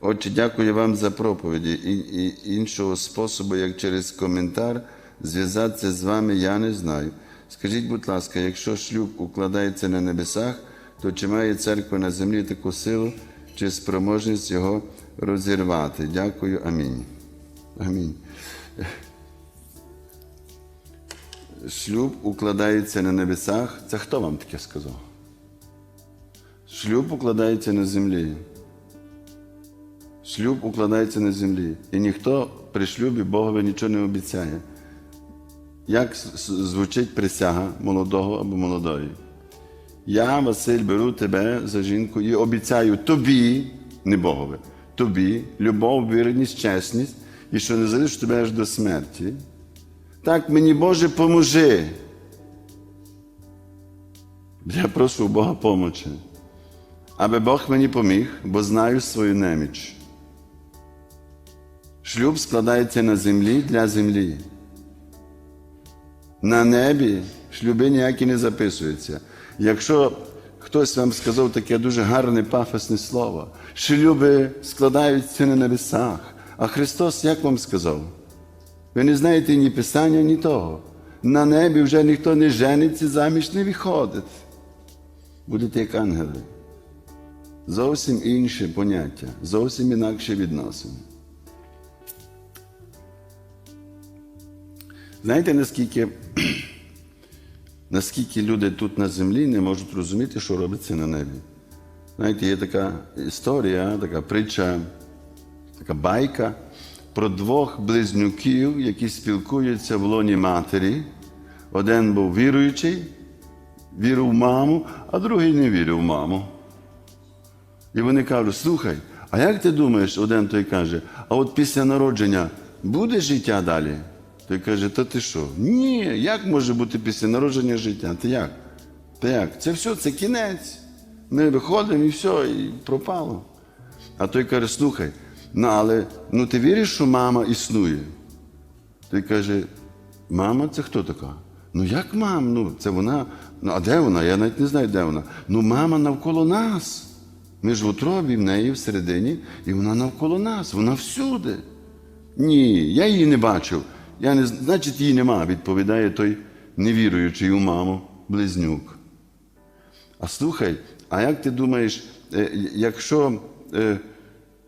Отче, дякую вам за проповіді. І, і іншого способу, як через коментар, зв'язатися з вами, я не знаю. Скажіть, будь ласка, якщо шлюб укладається на небесах, то чи має церква на землі таку силу чи спроможність його розірвати? Дякую, амінь. Амінь. Шлюб укладається на небесах. Це хто вам таке сказав? Шлюб укладається на землі. Шлюб укладається на землі. І ніхто при шлюбі Богові нічого не обіцяє. Як звучить присяга молодого або молодої? Я, Василь, беру тебе за жінку і обіцяю тобі, не Богові, тобі любов, вірність, чесність, і що не залишу тебе аж до смерті. Так мені Боже, поможи. Я прошу у Бога помочі, аби Бог мені поміг, бо знаю свою неміч. Шлюб складається на землі для землі. На небі шлюби ніякі не записуються. Якщо хтось вам сказав таке дуже гарне пафосне слово, шлюби складаються на небесах. А Христос як вам сказав? Ви не знаєте ні Писання, ні того. На небі вже ніхто не жениться, заміж не виходить. Будете як ангели. Зовсім інше поняття, зовсім інакше відносини. Знаєте, наскільки, наскільки люди тут на землі не можуть розуміти, що робиться на небі? Знаєте, є така історія, така притча, така байка про двох близнюків, які спілкуються в лоні матері. Один був віруючий, вірив в маму, а другий не вірив в маму. І вони кажуть: слухай, а як ти думаєш, один той каже, а от після народження буде життя далі? Той каже, та ти що? Ні, як може бути після народження життя? Ти як? Та як? Це все, це кінець. Ми виходимо і все, і пропало. А той каже, слухай, ну але ну ти віриш, що мама існує? Той каже, мама це хто така? Ну як мама? Ну, це вона. Ну, а де вона? Я навіть не знаю, де вона. Ну, мама навколо нас. Ми ж в утробі, в неї всередині, і вона навколо нас, вона всюди. Ні, я її не бачив. Я не, значить, її нема, відповідає той невіруючий у маму близнюк. А слухай, а як ти думаєш, е, якщо е,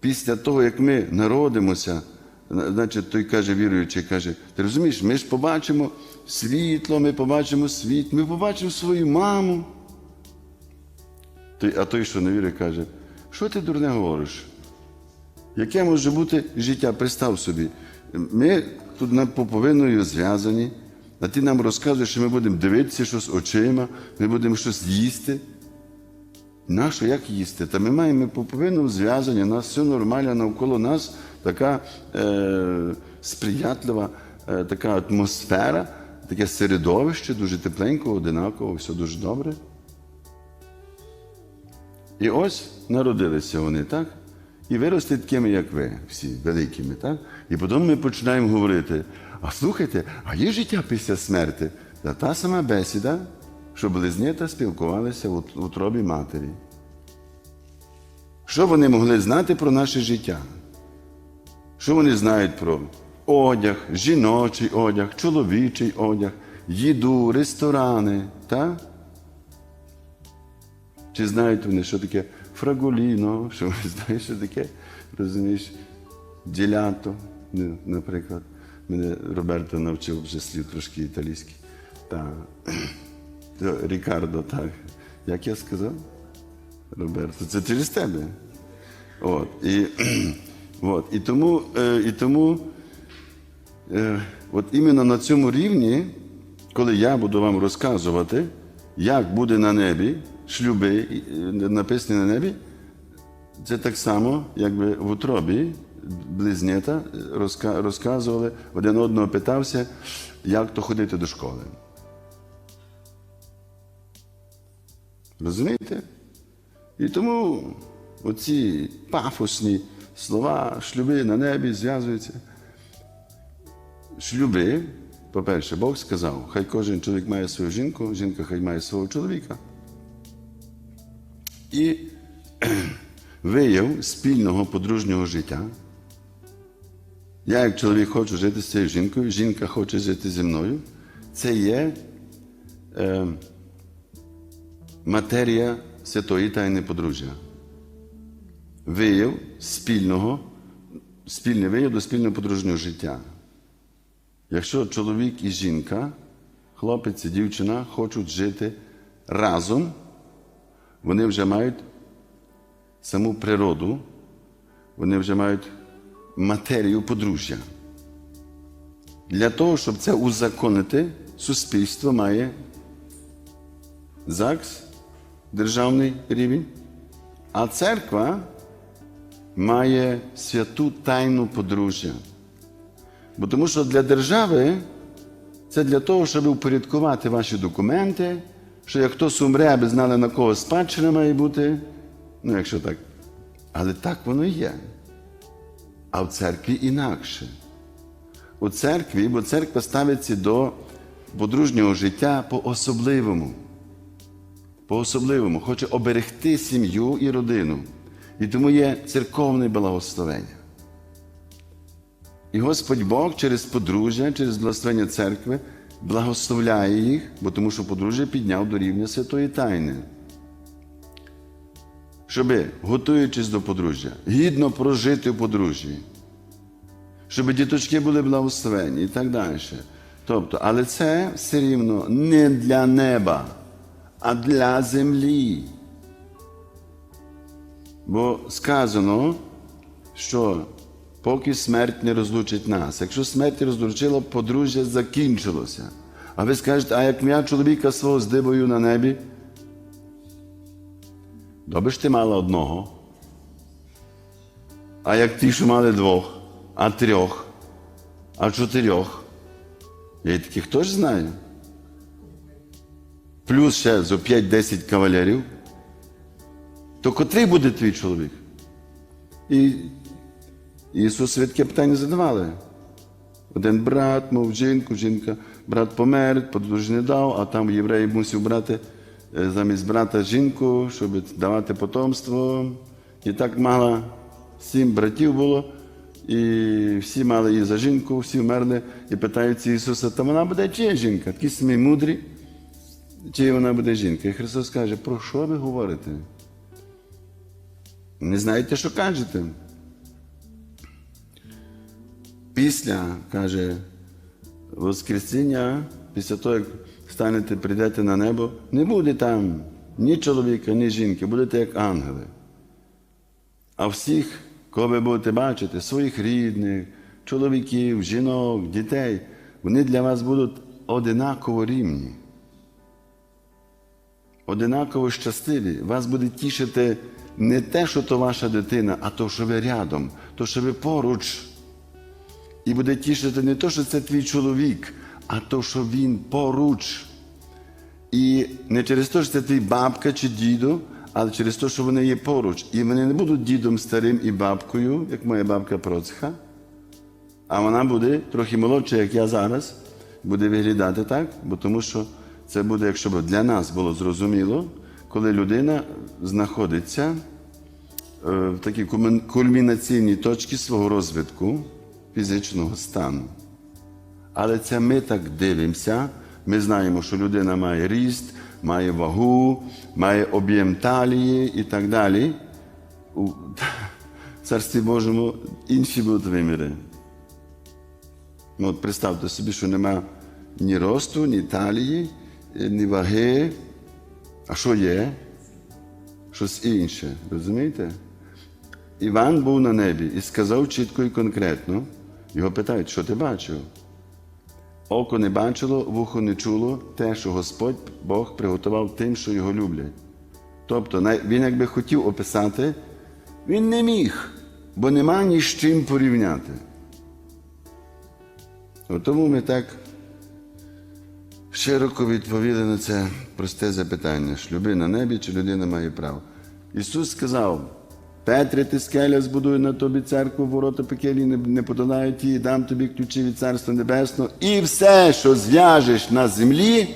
після того, як ми народимося, значить, той каже, віруючий, каже, ти розумієш, ми ж побачимо світло, ми побачимо світ, ми побачимо свою маму. А той, що не вірить, каже, що ти дурне говориш? Яке може бути життя? Представ собі. Ми тут над поповиною зв'язані, а ти нам розказуєш, що ми будемо дивитися щось очима, ми будемо щось їсти. Нащо як їсти? Та ми маємо поповину зв'язані, у нас все нормально, навколо нас така е, сприятлива, е, така атмосфера, таке середовище, дуже тепленько, одинаково, все дуже добре. І ось народилися вони, так? І виросли такими, як ви, всі великими, так? І потім ми починаємо говорити: а слухайте, а є життя після смерти? Та та сама бесіда, що близнята спілкувалися в утробі матері. Що вони могли знати про наше життя? Що вони знають про одяг, жіночий одяг, чоловічий одяг, їду, ресторани, так? Чи знають вони, що таке фрагуліно, що знають, що таке, розумієш, ділято, ну, наприклад. Мене Роберто навчив вже слів трошки італійський. Та, Рікардо, так. Як я сказав? Роберто, це через тебе. От, і, от, і тому, е, і тому е, от іменно на цьому рівні, коли я буду вам розказувати, як буде на небі, шлюби написані на небі, це так само, якби в утробі близнята розказували, один одного питався, як то ходити до школи. Розумієте? І тому оці пафосні слова, шлюби на небі зв'язуються. Шлюби, по-перше, Бог сказав, хай кожен чоловік має свою жінку, жінка хай має свого чоловіка. І вияв спільного подружнього життя. Я, як чоловік, хочу жити з цією жінкою, жінка хоче жити зі мною. Це є е, матерія святої тайни подружжя. Вияв спільного, спільний вияв до спільного подружнього життя. Якщо чоловік і жінка, хлопець і дівчина хочуть жити разом, вони вже мають саму природу, вони вже мають матерію подружжя. Для того, щоб це узаконити, суспільство має ЗАГС, державний рівень, а церква має святу тайну подружжя. Бо тому що для держави це для того, щоб упорядкувати ваші документи, що як хтось умре, аби знали, на кого спадщина має бути. Ну, якщо так. Але так воно і є. А в церкві інакше. У церкві, бо церква ставиться до подружнього життя по-особливому. По-особливому. Хоче оберегти сім'ю і родину. І тому є церковне благословення. І Господь Бог через подружжя, через благословення церкви благословляє їх, бо тому що подружжя підняв до рівня святої тайни. Щоби, готуючись до подружжя, гідно прожити у подружжі, щоб діточки були благословені і так далі. Тобто, але це все рівно не для неба, а для землі. Бо сказано, що поки смерть не розлучить нас. Якщо смерть розлучила, подружжя закінчилося. А ви скажете, а як я чоловіка свого здивую на небі? Добре ж ти мала одного. А як ті, що мали двох, а трьох, а чотирьох. Я таких теж знаю. Плюс ще зо 5-10 кавалерів. То котрий буде твій чоловік? І Ісус таке питання задавали. Один брат, мов жінку, жінка, брат помер, подружжя не дав, а там єврей мусив брати е, замість брата жінку, щоб давати потомство. І так мало сім братів було, і всі мали її за жінку, всі вмерли, і питаються Ісуса, та вона буде чия жінка? Такі самі мудрі, чи вона буде жінка? І Христос каже, про що ви говорите? Не знаєте, що кажете? Після, каже, Воскресіння, після того, як станете, прийдете на небо, не буде там ні чоловіка, ні жінки, будете як ангели. А всіх, кого ви будете бачити, своїх рідних, чоловіків, жінок, дітей, вони для вас будуть одинаково рівні. Одинаково щасливі. Вас буде тішити не те, що то ваша дитина, а то, що ви рядом, то, що ви поруч. І буде тішити не то, що це твій чоловік, а то, що він поруч. І не через те, що це твій бабка чи дідо, але через те, що вони є поруч. І вони не будуть дідом старим і бабкою, як моя бабка Процха, а вона буде трохи молодша, як я зараз, буде виглядати так, бо тому що це буде, якщо б для нас було зрозуміло, коли людина знаходиться е, в такій кульмінаційній точці свого розвитку фізичного стану. Але це ми так дивимося. Ми знаємо, що людина має ріст, має вагу, має об'єм талії і так далі. У царстві Божому інші будуть виміри. Ну, от представте собі, що нема ні росту, ні талії, ні ваги. А що є? Щось інше. Розумієте? Іван був на небі і сказав чітко і конкретно. Його питають, що ти бачив? Око не бачило, вухо не чуло те, що Господь Бог приготував тим, що його люблять. Тобто, він якби хотів описати, він не міг, бо нема ні з чим порівняти. От Тому ми так широко відповіли на це просте запитання: шлюби на небі чи людина має право. Ісус сказав: Петре, ти скеля збудує на тобі церкву, ворота пекелі не, не подолають її, дам тобі ключі від Царства Небесного, і все, що зв'яжеш на землі,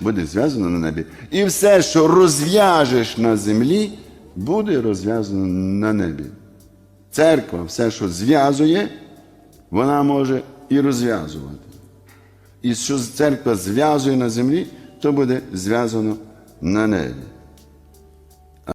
буде зв'язано на небі, і все, що розв'яжеш на землі, буде розв'язано на небі. Церква все, що зв'язує, вона може і розв'язувати. І що церква зв'язує на землі, то буде зв'язано на небі.